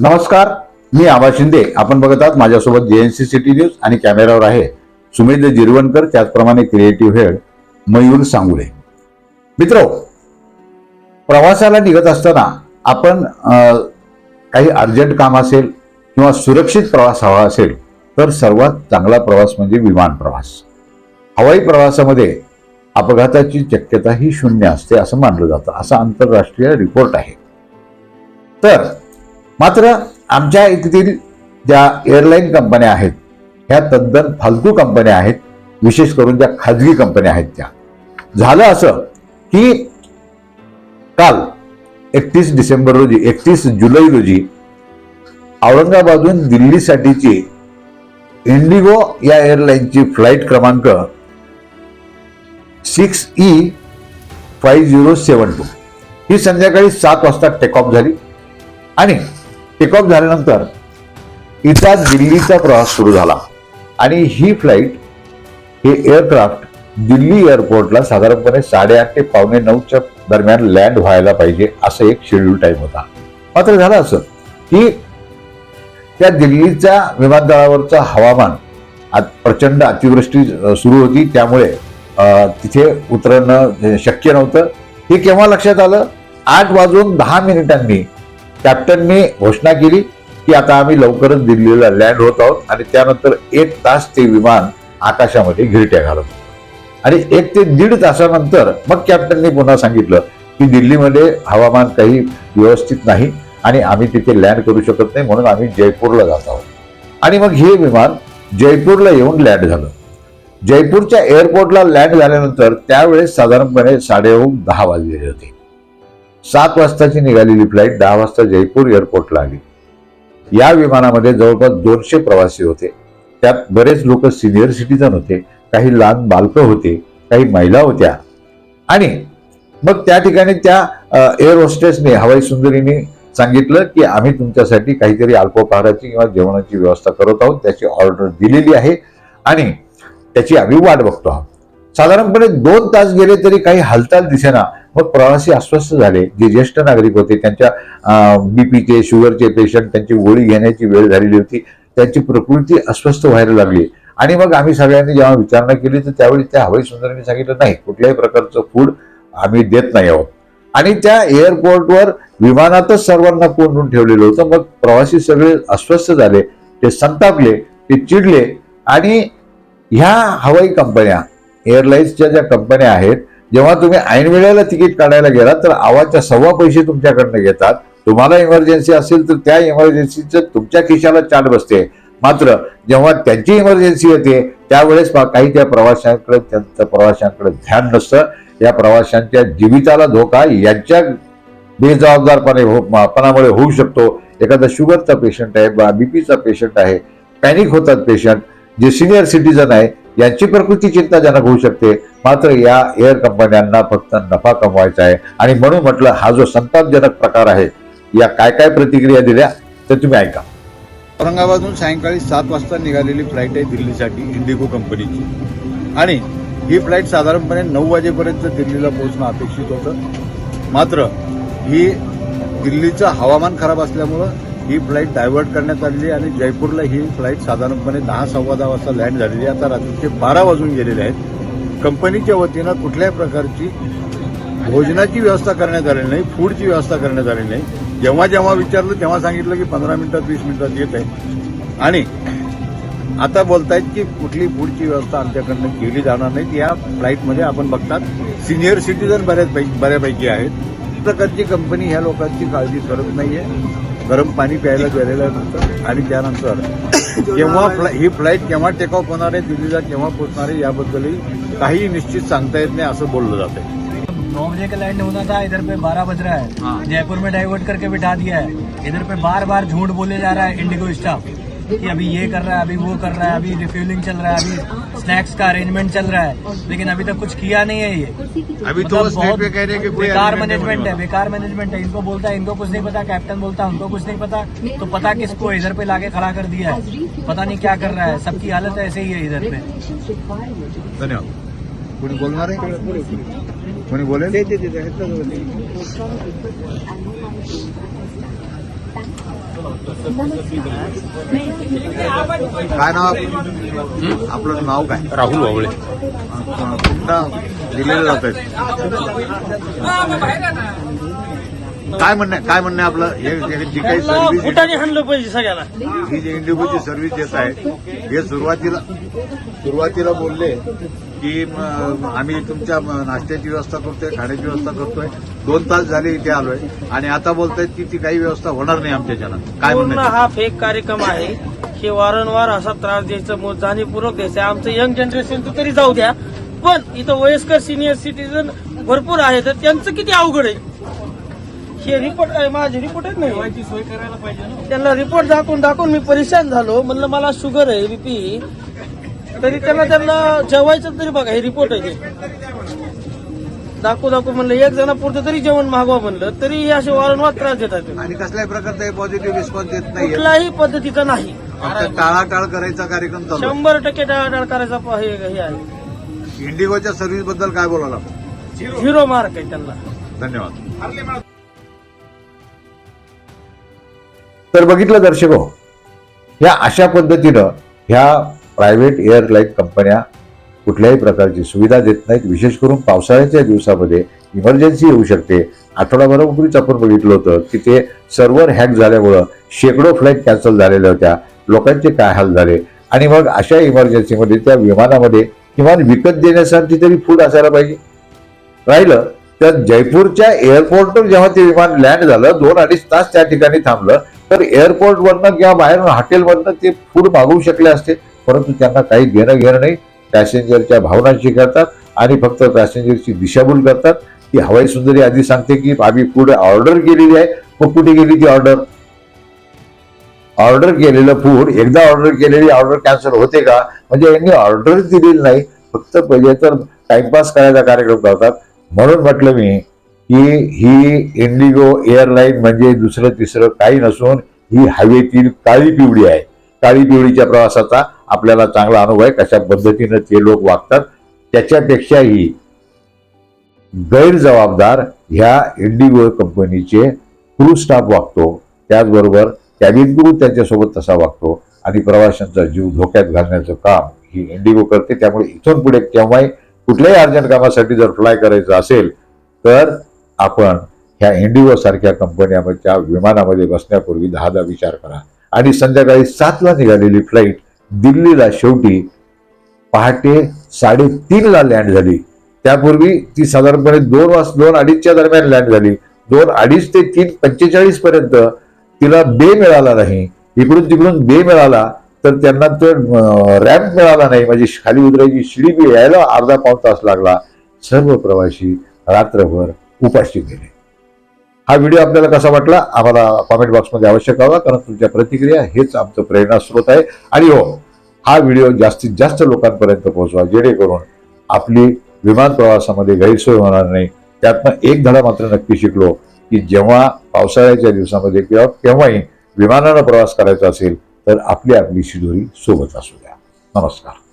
नमस्कार मी आबा शिंदे. आपण बघत आहात माझ्यासोबत जेएनसी सिटी न्यूज आणि कॅमेरावर आहे सुमेध जिरवणकर त्याचप्रमाणे क्रिएटिव्ह हेड मयूर सांगुले मित्र प्रवासाला निघत असताना आपण काही अर्जंट काम असेल किंवा सुरक्षित प्रवास हवा असेल तर सर्वात चांगला प्रवास म्हणजे विमान प्रवास. हवाई प्रवासामध्ये अपघाताची शक्यता ही शून्य असते असं मानलं जातं. असा आंतरराष्ट्रीय रिपोर्ट आहे. तर मात्र आमच्या इथतील ज्या एअरलाईन कंपन्या आहेत ह्या तद्दन फालतू कंपन्या आहेत विशेष करून ज्या खाजगी कंपन्या आहेत त्या. झालं असं की काल एकतीस डिसेंबर रोजी एकतीस जुलै रोजी औरंगाबादहून दिल्लीसाठीची इंडिगो या एअरलाईनची फ्लाईट क्रमांक six E five zero seven two. ही संध्याकाळी सात वाजता टेक ऑफ झाली आणि टेक ऑफ झाल्यानंतर इथला दिल्लीचा प्रवास सुरू झाला. आणि ही फ्लाईट हे एअरक्राफ्ट दिल्ली एअरपोर्टला साधारणपणे साडेआठ ते पावणे नऊच्या दरम्यान लँड व्हायला पाहिजे असं एक शेड्यूल टाईम होता. मात्र झालं असं की त्या दिल्लीच्या विमानतळावरचं हवामान प्रचंड अतिवृष्टी सुरू होती. त्यामुळे तिथे उतरणं शक्य नव्हतं. हे केव्हा लक्षात आलं? आठ वाजून दहा मिनिटांनी कॅप्टनने घोषणा केली की आता आम्ही लवकरच दिल्लीला लँड होत आहोत आणि त्यानंतर एक तास ते विमान आकाशामध्ये घिरट्या घालत आणि एक ते दीड तासानंतर मग कॅप्टनने पुन्हा सांगितलं की दिल्लीमध्ये हवामान काही व्यवस्थित नाही आणि आम्ही तिथे लँड करू शकत नाही म्हणून आम्ही जयपूरला जात आहोत. आणि मग हे विमान जयपूरला येऊन लँड झालं. जयपूरच्या एअरपोर्टला लँड झाल्यानंतर त्यावेळेस साधारणपणे साडेनऊ दहा वाजलेले होते. सात वाजताची निघालेली फ्लाईट दहा वाजता जयपूर एअरपोर्टला आली. या विमानामध्ये जवळपास दोनशे प्रवासी होते. त्यात बरेच लोक सिनियर सिटीजन होते काही लहान बालकं होते काही महिला होत्या. आणि मग त्या ठिकाणी त्या एअर होस्टेसने हवाई सुंदरीने सांगितलं की आम्ही तुमच्यासाठी काहीतरी अल्पोपहाराची किंवा जेवणाची व्यवस्था करत आहोत त्याची ऑर्डर दिलेली आहे आणि त्याची आम्ही वाट बघतो आहोत. साधारणपणे दोन तास गेले तरी काही हालचाल दिसेना. मग प्रवासी अस्वस्थ झाले. जे ज्येष्ठ नागरिक होते त्यांच्या बीपीचे शुगरचे पेशंट त्यांची गोळी घेण्याची वेळ झालेली होती. त्यांची प्रकृती अस्वस्थ व्हायला लागली. आणि मग आम्ही सगळ्यांनी जेव्हा विचारणा केली तर त्यावेळी त्या हवाई सुंदरांनी सांगितलं नाही कुठल्याही प्रकारचं फूड आम्ही देत नाही आहोत. आणि त्या एअरपोर्टवर विमानातच सर्वांना कोंडून ठेवलेलं होतं. मग प्रवासी सगळे अस्वस्थ झाले. ते संतापले ते चिडले. आणि ह्या हवाई कंपन्या एअरलाईन्सच्या ज्या कंपन्या आहेत जेव्हा तुम्ही ऐन वेळेला तिकीट काढायला गेलात तर आवाजच्या सव्वा पैसे तुमच्याकडनं घेतात. तुम्हाला इमर्जन्सी असेल तर त्या इमर्जन्सीचं तुमच्या खिशाला चाट बसते. मात्र जेव्हा त्यांची इमर्जन्सी येते त्यावेळेस काही त्या प्रवाशांकडे त्यांचं प्रवाशांकडे ध्यान नसतं. या प्रवाशांच्या जीविताला धोका यांच्या बेजबाबदारपणे हो- पणामुळे होऊ शकतो. एखादा शुगरचा पेशंट आहे बा बीपीचा पेशंट आहे पॅनिक होतात पेशंट जे सिनियर सिटीजन आहे यांची प्रकृती चिंताजनक होऊ शकते. मात्र या एअर कंपन्यांना फक्त नफा कमवायचा आहे. आणि म्हणून म्हटलं हा जो संतापजनक प्रकार आहे या काय काय प्रतिक्रिया दिल्या ते तुम्ही ऐका. औरंगाबादहून सायंकाळी सात वाजता निघालेली फ्लाईट आहे दिल्लीसाठी इंडिगो कंपनीची. आणि ही फ्लाईट साधारणपणे नऊ वाजेपर्यंत दिल्लीला पोहोचणं अपेक्षित होतं. मात्र ही दिल्लीचं हवामान खराब असल्यामुळं ही फ्लाईट डायव्हर्ट करण्यात आलेली आहे आणि जयपूरला ही फ्लाईट साधारणपणे दहा सव्वा दहा वाजता लँड झालेली आहे. आता रात्रीचे बारा वाजून गेलेले आहेत. कंपनीच्या वतीनं कुठल्याही प्रकारची भोजनाची व्यवस्था करण्यात आलेली नाही फूडची व्यवस्था करण्यात आलेली नाही. जेव्हा जेव्हा विचारलं तेव्हा सांगितलं की पंधरा मिनिटात वीस मिनिटात येत आहे. आणि आता बोलतायत की कुठली फूडची व्यवस्था आमच्याकडनं केली जाणार नाही या फ्लाईटमध्ये आपण बघतात सिनियर सिटीजन बऱ्याच बऱ्यापैकी आहेत. प्रकारची कंपनी ह्या लोकांची काळजी करत नाहीये. गरम पाणी प्यायला गेलेलं नव्हतं आणि त्यानंतर केव्हा फ्ला- ही फ्लाईट केव्हा टेक ऑफ होणार आहे दिल्लीला केव्हा पोहोचणार आहे याबद्दलही काही निश्चित सांगता येत नाही असं बोललं जात आहे नौ बजे का लैंड होना था इधर पे बारह बज रहा है। जयपुर में डाइवर्ट करके बिठा दिया है। इधर पे बार बार झूठ बोले जा रहा है इंडिगो स्टाफ। कि अभी ये कर रहा है अभी वो कर रहा है अभी रिफ्यूलिंग चल रहा है अभी स्नैक्स का अरेंजमेंट चल रहा है लेकिन अभी तक कुछ किया नहीं है ये अभी तो मतलब बहुत पे कह रहे हैं कि कोई बेकार मैनेजमेंट है बेकार मैनेजमेंट है इनको बोलता है इनको कुछ नहीं पता कैप्टन बोलता है उनको कुछ नहीं पता तो पता किसको इधर पे लाके खड़ा कर दिया है पता नहीं क्या कर रहा है सबकी हालत ऐसे ही है इधर पे धन्यवाद कोणी बोलणार आहे कोणी बोलेल काय नाव आपलं? नाव काय? राहुल वावळे. पुन्हा दिलेलं जात काय म्हणणं आहे? काय म्हणणं आपलं? हे हे जी काही सर्व्हिस फुटाने हाणलं पाहिजे सगळ्याला. ही जी इंडिगोची सर्व्हिस देत आहे हे सुरुवातीला सुरुवातीला बोलले की आम्ही तुमच्या म, नाश्त्याची व्यवस्था करतोय खाण्याची व्यवस्था करतोय. दोन तास झाले इथे आलोय. आणि आता बोलतायत की ती काही व्यवस्था होणार नाही आमच्याच्यानं काय पूर्ण? हा फेक कार्यक्रम आहे की वारंवार असा त्रास द्यायचा जाणीवपूर्वक द्यायचा आमचं यंग जनरेशन तरी जाऊ द्या. पण इथं वयस्कर सिनियर सिटीजन भरपूर आहे तर त्यांचं किती अवघड आहे? हे रिपोर्ट आहे माझे रिपोर्ट आहेत नाही. सोय करायला पाहिजे ना. त्यांना रिपोर्ट दाखवून दाखवून मी परेशान झालो. म्हणलं मला शुगर आहे बीपी तरी त्यांना त्यांना जेवायचं तरी बघा हे रिपोर्ट आहे दाखवू दाखवू म्हणलं एक जणापुरतं तरी जेवण मागवा म्हणलं तरी हे असे वारंवार त्रास देतात आणि कसल्याही प्रकारचा पॉझिटिव्ह रिस्पॉन्स देत नाहीये. कुठलाही पद्धतीचा नाही. फक्त टाळाटाळ करायचा कार्यक्रम चालू आहे. शंभर टक्के टाळाटाळ करायचा प- हे हे आहे. इंडिगोच्या सर्व्हिसबद्दल काय बोलायला झिरो मार्क आहे त्यांना. धन्यवाद. तर बघितलं दर्शक हो ह्या अशा पद्धतीनं ह्या प्रायव्हेट एअरलाईन कंपन्या कुठल्याही प्रकारची सुविधा देत नाहीत. विशेष करून पावसाळ्याच्या दिवसामध्ये इमर्जन्सी येऊ शकते. आठवडाभरापूर्वीच आपण बघितलं होतं की ते सर्व्हर हॅक झाल्यामुळं शेकडो फ्लाईट कॅन्सल झालेल्या होत्या. लोकांचे काय हाल झाले? आणि मग अशा इमर्जन्सीमध्ये त्या विमानामध्ये किमान विकत देण्यासाठी तरी फूड असायला पाहिजे. राहिलं. तर जयपूरच्या एअरपोर्टवर जेव्हा ते विमान लँड झालं दोन अडीच तास त्या ठिकाणी थांबलं तर एअरपोर्टवरनं किंवा बाहेरून हॉटेलमधनं ते फूड मागवू शकले असते. परंतु त्यांना काही घेणं घेणं नाही. पॅसेंजरच्या भावनांशी करतात आणि फक्त पॅसेंजरची दिशाभूल करतात. ती हवाई सुंदरी आधी सांगते की आम्ही पुढे ऑर्डर केलेली आहे. मग कुठे गेली ती ऑर्डर ऑर्डर केलेलं फूड एकदा ऑर्डर केलेली ऑर्डर कॅन्सल होते का? म्हणजे यांनी ऑर्डर दिलेली नाही. फक्त पहिले तर टाइमपास करायचा कार्यक्रम करतात. म्हणून म्हटलं मी की ही इंडिगो एअरलाईन म्हणजे दुसरं तिसरं काही नसून ही हवेतील काळी पिवळी आहे. काळी पिवळीच्या प्रवासाचा आपल्याला चांगला अनुभव आहे कशा पद्धतीनं ते लोक वागतात त्याच्यापेक्षाही गैरजबाबदार ह्या इंडिगो कंपनीचे क्रू स्टाफ वागतो. त्याचबरोबर कॅबिन क्रू त्याच्यासोबत तसा वागतो. आणि प्रवाशांचा जीव धोक्यात घालण्याचं काम ही इंडिगो करते. त्यामुळे इथून पुढे केव्हाही कुठल्याही अर्जंट कामासाठी जर फ्लाय करायचं असेल तर आपण ह्या इंडिगो सारख्या कंपन्याच्या विमानामध्ये बसण्यापूर्वी दहादा विचार करा. आणि संध्याकाळी सातला निघालेली फ्लाईट दिल्लीला शेवटी पहाटे साडेतीनला लँड झाली. त्यापूर्वी ती साधारणपणे दोन वाज दोन अडीचच्या दरम्यान लँड झाली. दोन अडीच ते तीन पंचेचाळीस पर्यंत तिला बे मिळाला नाही. इकडून तिकडून बे मिळाला तर त्यांना तो रॅम्प मिळाला नाही. म्हणजे खाली उतरायची शिडी बी यायला अर्धा पाऊण तास लागला. सर्व प्रवासी रात्रभर उपाशी गेले. हा व्हिडिओ आपल्याला कसा वाटला? आम्हाला कॉमेंट बॉक्समध्ये अवश्य कळवा कारण तुमच्या प्रतिक्रिया हेच आमचं प्रेरणास्रोत आहे. आणि हो हा व्हिडिओ जास्तीत जास्त लोकांपर्यंत पोहोचवा जेणेकरून आपली विमान प्रवासामध्ये गैरसोय होणार नाही. त्यातनं एक धडा मात्र नक्की शिकलो की जेव्हा पावसाळ्याच्या दिवसामध्ये किंवा केव्हाही विमानानं प्रवास करायचा असेल तर आपली आपली शिदोरी सोबत असू द्या. नमस्कार.